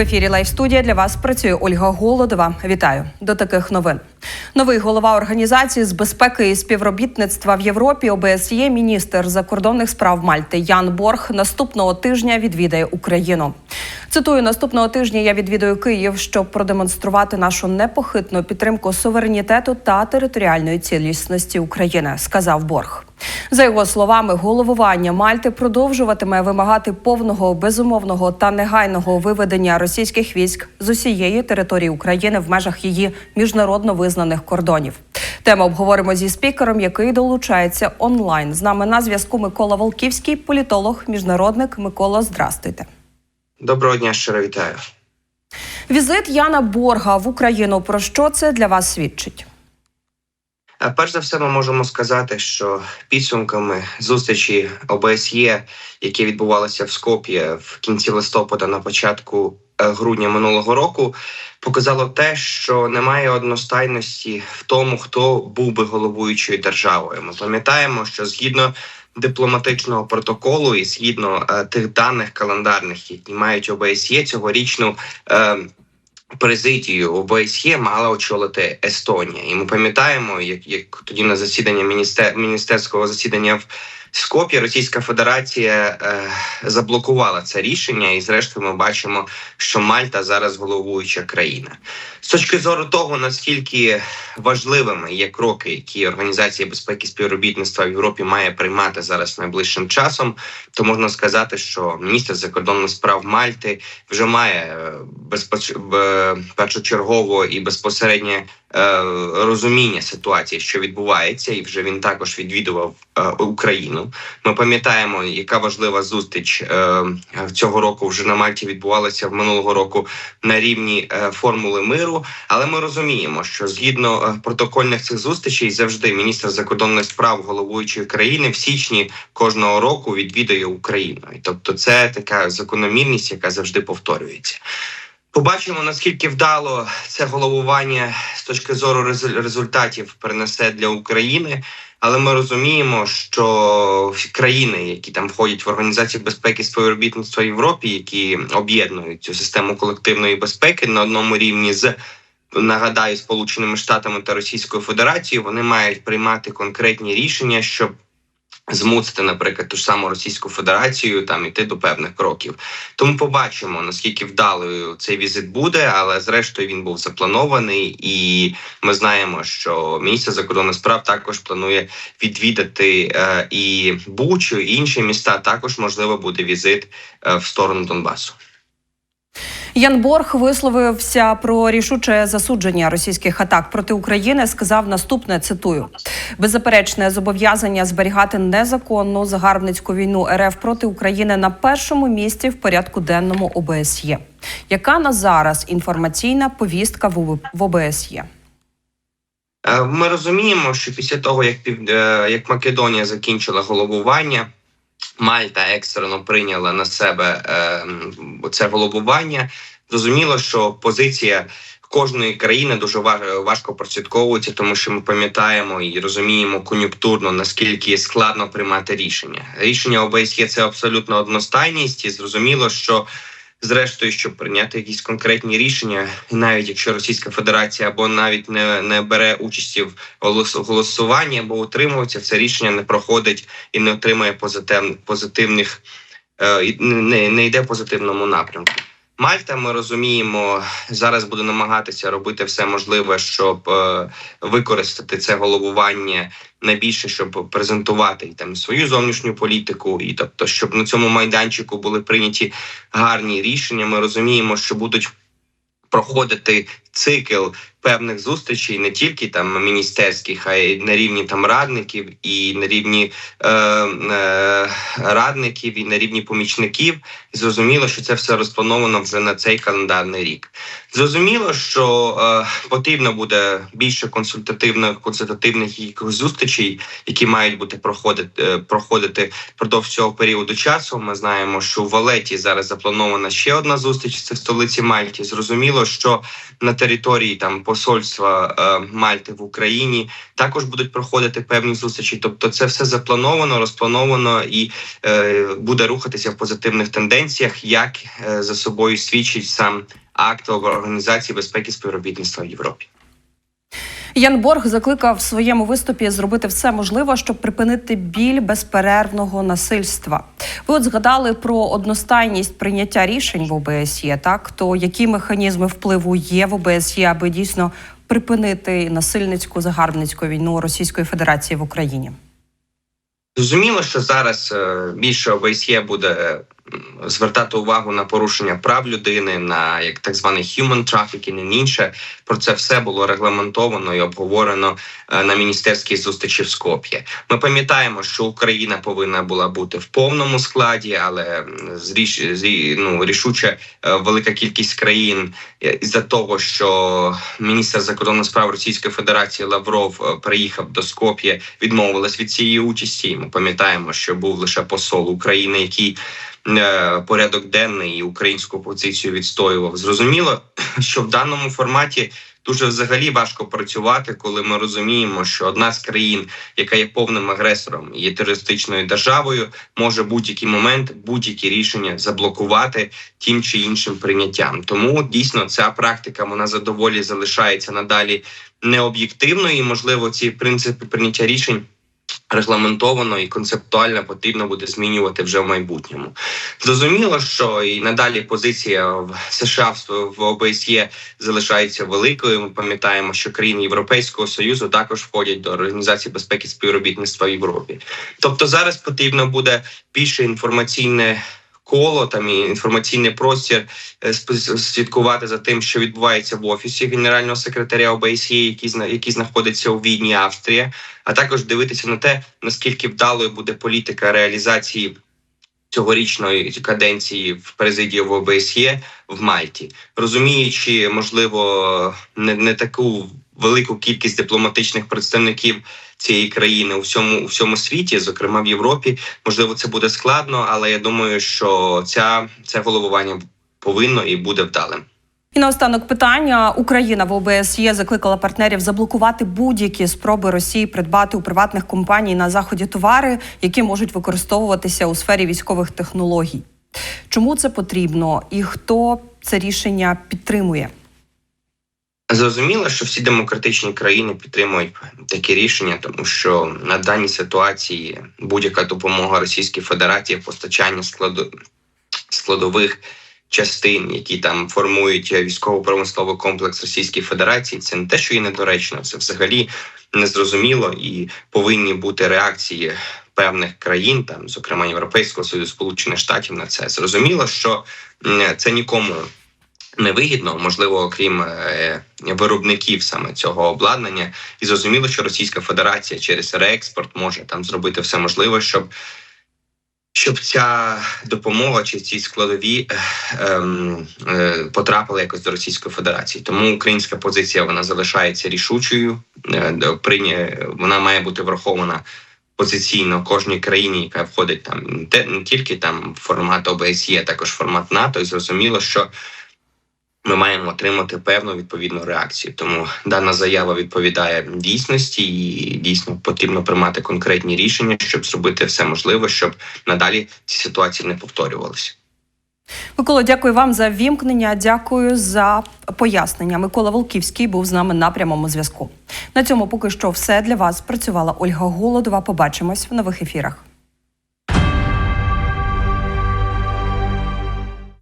В ефірі Лайв студія для вас працює Ольга Голодова. Вітаю до таких новин. Новий голова організації з безпеки і співробітництва в Європі ОБСЄ, міністр закордонних справ Мальти Ян Борг наступного тижня відвідає Україну. Цитую, наступного тижня я відвідую Київ, щоб продемонструвати нашу непохитну підтримку суверенітету та територіальної цілісності України, сказав Борг. За його словами, головування Мальти продовжуватиме вимагати повного, безумовного та негайного виведення російських військ з усієї території України в межах її міжнародно визнаних кордонів. Тему обговоримо зі спікером, який долучається онлайн. З нами на зв'язку Микола Волківський, політолог, міжнародник. Микола, здрастуйте. Доброго дня, щиро вітаю. Візит Яна Борга в Україну. Про що це для вас свідчить? Е, Перш за все, ми можемо сказати, що підсумками зустрічі ОБСЄ, які відбувалися в Скоп'ї в кінці листопада, на початку грудня минулого року, показало те, що немає одностайності в тому, хто був би головуючою державою. Ми пам'ятаємо, що згідно дипломатичного протоколу і згідно е, тих даних календарних, які мають ОБСЄ цьогорічну. Е, Президію ОБСЄ мала очолити Естонія, і ми пам'ятаємо, як як тоді на засідання міністер, міністерського засідання в Скопі Російська Федерація е, заблокувала це рішення, і зрештою ми бачимо, що Мальта зараз головуюча країна. З точки зору того, наскільки важливими є кроки, які Організація безпеки співробітництва в Європі має приймати зараз найближчим часом, то можна сказати, що міністр закордонних справ Мальти вже має е, безпоч... першочергово і безпосереднє е, розуміння ситуації, що відбувається, і вже він також відвідував е, Україну. Ми пам'ятаємо, яка важлива зустріч е, цього року вже на Мальті відбувалася в минулого року на рівні е, формули миру. Але ми розуміємо, що згідно е, протокольних цих зустрічей завжди міністр закордонних справ головуючої країни в січні кожного року відвідує Україну. Тобто, це така закономірність, яка завжди повторюється. Побачимо наскільки вдало це головування точки зору резу- результатів принесе для України. Але ми розуміємо, що країни, які там входять в організацію безпеки співробітництва Європі, які об'єднують цю систему колективної безпеки на одному рівні з нагадаю Сполученими Штатами та Російською Федерацією, вони мають приймати конкретні рішення, щоб змусити, наприклад, ту ж саму Російську Федерацію там іти до певних кроків. Тому побачимо наскільки вдалою цей візит буде, але зрештою він був запланований, і ми знаємо, що міністр закордонних справ також планує відвідати е, і Бучу, і інші міста. Також можливо буде візит е, в сторону Донбасу. Ян Борг висловився про рішуче засудження російських атак проти України. Сказав наступне: цитую: беззаперечне зобов'язання зберігати незаконну загарбницьку війну РФ проти України на першому місці в порядку денному ОБСЄ. Яка на зараз інформаційна повістка в ОБ- ОБСЄ? Е, Ми розуміємо, що після того, як е, як Македонія закінчила головування, Мальта екстрено прийняла на себе е, це головування. Зрозуміло, що позиція кожної країни дуже ва- важко прослідковується, тому що ми пам'ятаємо і розуміємо кон'юнктурно наскільки складно приймати рішення. Рішення ОБСЄ – це абсолютно одностайність, і зрозуміло, що зрештою, щоб прийняти якісь конкретні рішення, і навіть якщо Російська Федерація або навіть не, не бере участі в голос- голосуванні або утримується, це рішення не проходить і не отримує позитивних позитивних е, не, не йде позитивному напрямку. Мальта, ми розуміємо, зараз буде намагатися робити все можливе, щоб е, використати це головування найбільше, щоб презентувати і там свою зовнішню політику, і тобто, щоб на цьому майданчику були прийняті гарні рішення. Ми розуміємо, що будуть проходити цикл певних зустрічей не тільки там міністерських, а й на рівні там радників, і на рівні е, е, радників, і на рівні помічників. І зрозуміло, що це все розплановано вже на цей календарний рік. Зрозуміло, що е, потрібно буде більше консультативних консультативних якихось зустрічей, які мають бути проходити е, проходити впродовж цього періоду часу. Ми знаємо, що у Валеті зараз запланована ще одна зустріч. Це в столиці Мальті. Зрозуміло, що на території там посольства е, Мальти в Україні. Також будуть проходити певні зустрічі. Тобто, це все заплановано, розплановано і е, буде рухатися в позитивних тенденціях, як е, за собою свідчить сам акт Організації безпеки співробітництва в Європі. Ян Борг закликав в своєму виступі зробити все можливе, щоб припинити біль безперервного насильства. Ви от згадали про одностайність прийняття рішень в ОБСЄ. Так то які механізми впливу є в ОБСЄ, аби дійсно припинити насильницьку загарбницьку війну Російської Федерації в Україні? Зрозуміло, що зараз е, більше ОБСЄ буде звертати увагу на порушення прав людини, на як так званий human trafficking і інше. Про це все було регламентовано і обговорено е, на міністерській зустрічі в Скоп'є. Ми пам'ятаємо, що Україна повинна була бути в повному складі, але зріш, зрі, ну, рішуче велика кількість країн е, із-за того, що міністр закордонних справ Російської Федерації Лавров е, приїхав до Скоп'є, відмовилась від цієї участі. Ми пам'ятаємо, що був лише посол України, який порядок денний і українську позицію відстоював. Зрозуміло, що в даному форматі. Дуже взагалі важко працювати, коли ми розуміємо, що одна з країн, яка є повним агресором, є терористичною державою, може будь-який момент будь-які рішення заблокувати тим чи іншим прийняттям. Тому дійсно ця практика вона задоволі залишається надалі необ'єктивною, і можливо ці принципи прийняття рішень. Регламентовано і концептуально потрібно буде змінювати вже в майбутньому. Зрозуміло, що і надалі позиція в США в- ОБСЄ залишається великою. Ми пам'ятаємо, що країни Європейського союзу також входять до організації безпеки співробітництва в Європі. Тобто зараз потрібно буде більше інформаційне коло там і інформаційний простір е, слідкувати за тим, що відбувається в офісі генерального секретаря ОБСЄ, який який знаходиться у Відні, Австрія, а також дивитися на те, наскільки вдалою буде політика реалізації цьогорічної каденції в президії в ОБСЄ в Мальті, розуміючи, можливо, не, не таку велику кількість дипломатичних представників цієї країни у всьому у всьому світі, зокрема в Європі, можливо, це буде складно, але я думаю, що ця це головування повинно і буде вдалим. І наостанок питання Україна в ОБСЄ закликала партнерів заблокувати будь-які спроби Росії придбати у приватних компаній на заході товари, які можуть використовуватися у сфері військових технологій. Чому це потрібно і хто це рішення підтримує? Зрозуміло, що всі демократичні країни підтримують такі рішення, тому що на даній ситуації будь-яка допомога Російській Федерації в постачанні складу складових частин, які там формують військово-промисловий комплекс Російської Федерації, це не те, що є недоречно, це взагалі незрозуміло і повинні бути реакції певних країн, там, зокрема Європейського Союзу, Сполучених Штатів на це. Зрозуміло, що це нікому невигідно, можливо, окрім е, виробників саме цього обладнання, і зрозуміло, що Російська Федерація через реекспорт може там зробити все можливе, щоб. Щоб ця допомога чи ці складові е, ем, е, потрапили якось до Російської Федерації, тому українська позиція вона залишається рішучою. Е, прийня- вона має бути врахована позиційно кожній країні, яка входить там те- не тільки там формат ОБСЄ, а також формат НАТО. І зрозуміло, що ми маємо отримати певну відповідну реакцію. Тому дана заява відповідає дійсності, і дійсно потрібно приймати конкретні рішення, щоб зробити все можливе, щоб надалі ці ситуації не повторювалися. Микола, дякую вам за вімкнення. Дякую за пояснення. Микола Волківський був з нами на прямому зв'язку. На цьому поки що все для вас. Працювала Ольга Голодова. Побачимось в нових ефірах.